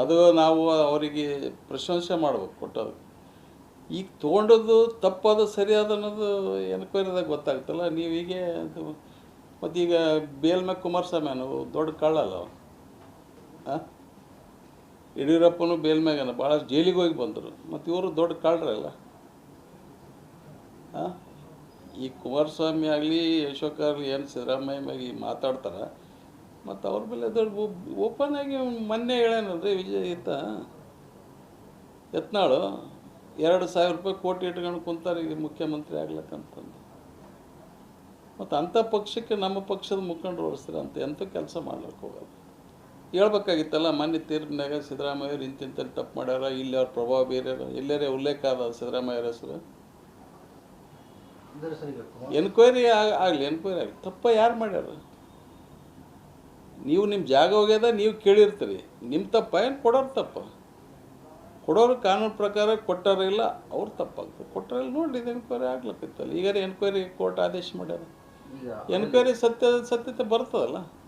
ಅದು ನಾವು ಅವರಿಗೆ ಪ್ರಶಂಸೆ ಮಾಡ್ಬೇಕು ಕೊಟ್ಟದು ಈಗ ತೊಗೊಂಡದ್ದು ತಪ್ಪದು ಸರಿಯಾದ ಅನ್ನೋದು ಎನ್ಕ್ವೈರಿದಾಗ ಗೊತ್ತಾಗ್ತಲ್ಲ, ನೀವು ಹೀಗೆ ಅದು ಮತ್ತೀಗ ಬೇಲ್ಮೆ ಕುಮಾರಸ್ವಾಮಿ ಅನ್ನೋ ದೊಡ್ಡ ಕಳ್ಳಲ್ಲ ಅವ ಹಾಂ ಯಡಿಯೂರಪ್ಪನು ಬೇಲ್ಮೆಗನ ಭಾಳ ಜೈಲಿಗೆ ಹೋಗಿ ಬಂದರು. ಮತ್ತು ಇವರು ದೊಡ್ಡ ಕಳ್ಳರಲ್ಲ. ಹಾಂ ಈ ಕುಮಾರಸ್ವಾಮಿ ಆಗಲಿ ಯಶೋಕ್ ಆಗಲಿ ಏನು ಸಿದ್ದರಾಮಯ್ಯ ಮ್ಯಾಗೆ ಮಾತಾಡ್ತಾರೆ. ಮತ್ತು ಅವ್ರ ಮೇಲೆ ದೊಡ್ಡ ಓಪನ್ ಆಗಿ ಮೊನ್ನೆ ಹೇಳೇನಲ್ರಿ ವಿಜಯ್ ಈತ ಯತ್ನಾಳು ಎರಡು ಸಾವಿರ ರೂಪಾಯಿ ಕೋಟಿ ಇಟ್ಕೊಂಡು ಕುಂತಾರೆ ಈಗ ಮುಖ್ಯಮಂತ್ರಿ ಆಗ್ಲಕ್ಕಂತಂದು. ಮತ್ತು ಅಂಥ ಪಕ್ಷಕ್ಕೆ ನಮ್ಮ ಪಕ್ಷದ ಮುಖಂಡರು ಓಡಿಸ್ತಾರೆ ಅಂತ ಎಂಥ ಕೆಲಸ ಮಾಡ್ಲಿಕ್ಕೆ ಹೋಗೋದು ಹೇಳ್ಬೇಕಾಗಿತ್ತಲ್ಲ ಮೊನ್ನೆ ತೀರ್ಪಿನಾಗ ಸಿದ್ದರಾಮಯ್ಯವ್ರು ಇಂತಿಂತಲ್ಲಿ ಇಂತಿಂತ ತಪ್ಪು ಮಾಡ್ಯಾರ ಇಲ್ಲಿ ಅವ್ರ ಪ್ರಭಾವ ಬೀರ್ಯಾರ ಎಲ್ಲರೇ ಉಲ್ಲೇಖ ಅದ ಸಿದ್ದರಾಮಯ್ಯರ ಹೆಸರು? ಎನ್ಕ್ವೈರಿ ಆಗಲಿ ಎನ್ಕ್ವೈರಿ ಆಗಲಿ ತಪ್ಪ ಯಾರು ಮಾಡ್ಯಾರ? ನೀವು ನಿಮ್ಮ ಜಾಗ ಹೋಗ್ಯದ ನೀವು ಕೇಳಿರ್ತೀರಿ. ನಿಮ್ಮ ತಪ್ಪ ಏನು ಕೊಡೋರು ತಪ್ಪ? ಕೊಡೋರು ಕಾನೂನು ಪ್ರಕಾರ ಕೊಟ್ಟಾರ ಇಲ್ಲ ಅವ್ರು ತಪ್ಪಾಗ್ತದೆ. ಕೊಟ್ಟರಲ್ಲಿ ನೋಡಿ ಇದು ಎನ್ಕ್ವೈರಿ ಆಗ್ಲತ್ತಿತ್ತಲ್ಲ ಈಗ ಎನ್ಕ್ವೈರಿ ಕೋರ್ಟ್ ಆದೇಶ ಮಾಡ್ಯಾರ. ಎನ್ಕ್ವೈರಿ ಸತ್ಯ ಸತ್ಯತೆ ಬರ್ತದಲ್ಲ?